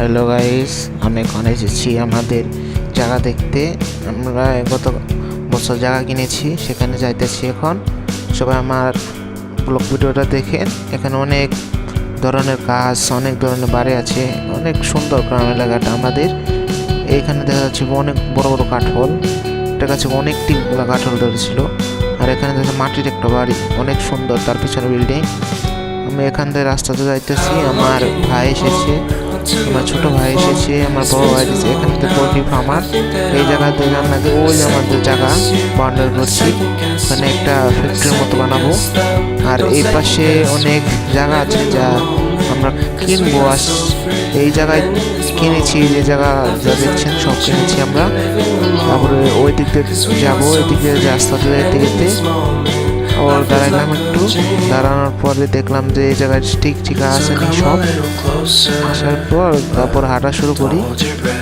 Hello guys আমি এখন এসেছি আমাদের জায়গা দেখতে। আমরা গত বছর জায়গা কিনেছি, সেখানে যাইতেছি এখন। সবাই আমার ব্লগ ভিডিওটা দেখেন। এখানে অনেক ধরনের গাছ, অনেক ধরনের বাড়ি আছে, অনেক সুন্দর গ্রাম এলাকাটা আমাদের। এইখানে দেখা যাচ্ছে অনেক বড় বড় কাঠল। এটা কাছে অনেকটি কাঠল ধরেছিল। আর এখানে দেখা মাটির একটা বাড়ি, অনেক সুন্দর। তার পিছনে বিল্ডিং। আমি এখান থেকে রাস্তাতে যাইতেছি। আমার ভাই এসেছে। আমার ছোট ভাই এসেছে, আমার বড় ভাই এসেছে। এখান থেকে পোলট্রি ফার্মার এই জায়গাতে আপনাকে ওই আমাদের জায়গা বান্ডার করছি। ওখানে একটা ফ্যাক্টরির মতো বানাবো। আর এই পাশে অনেক জায়গা আছে যা আমরা কিনবো। আস এই জায়গায় কিনেছি, যে জায়গা যা দেখছেন, সব কিনেছি আমরা। তারপরে ওই দিক দিয়ে যাব ওই দিক দিয়ে রাস্তাতে যেতে যেতে ওর দাঁড়াইলাম একটু। দাঁড়ানোর পরে দেখলাম যে এই জায়গায় ঠিক ঠিক আছে নি সব। আসার পর তারপর হাঁটা শুরু করি।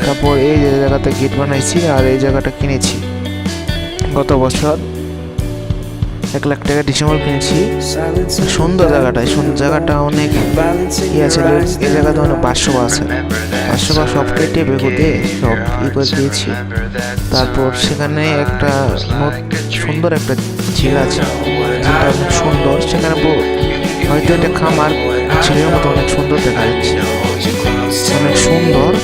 তারপর এই জায়গাতে গেট বানাইছি আর এই জায়গাটা কিনেছি। গত বছর এক লাখ টাকা ডিসেম্বর কিনেছি। সুন্দর জায়গাটা, এই সুন্দর জায়গাটা অনেক ই আছে, এই জায়গাতে অনেক বাসব আছে। বাসব সব কেটে বেগুতে সব ই করে দিয়েছি। তারপর সেখানে একটা নদ- সুন্দর একটা ঝিল আছে। ঝিলটা অনেক সুন্দর। সেখানে ব- হয়তো এটা খামার ঝিলের মতো অনেক সুন্দর দেখা যাচ্ছে। অনেক সুন্দর।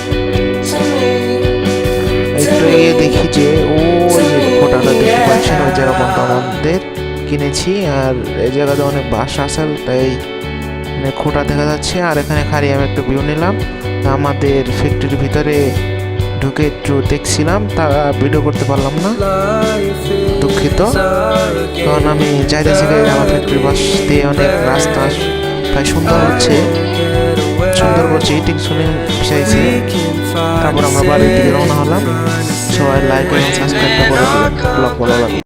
একটু এগিয়ে দেখি যে ওই যে খোটাটা দেখতে পাচ্ছেন, ওই জায়গা পর্যন্ত আমাদের কিনেছি। আর এই জায়গাতে অনেক বাসা আছে, তাই মানে খোটা দেখা যাচ্ছে, আর এখানে খালি আমি একটা ভিউ নিলাম। আমাদের ফ্যাক্টরির ভিতরে ঢুকে একটু দেখছিলাম, তা ভিডিও করতে পারলাম না। দুঃখিত। কারণ আমি যাইতেছি আমার ফ্যাক্টরির বাস দিয়ে অনেক রাস্তা প্রায় সুন্দর হচ্ছে। সুন্দর করছে ইটিং শুনে চাইছি তারপর আমরা বাড়ির দিকে রওনা হলাম। সবাই লাইক এবং সাবস্ক্রাইবটা করে ব্লগ ভালো লাগে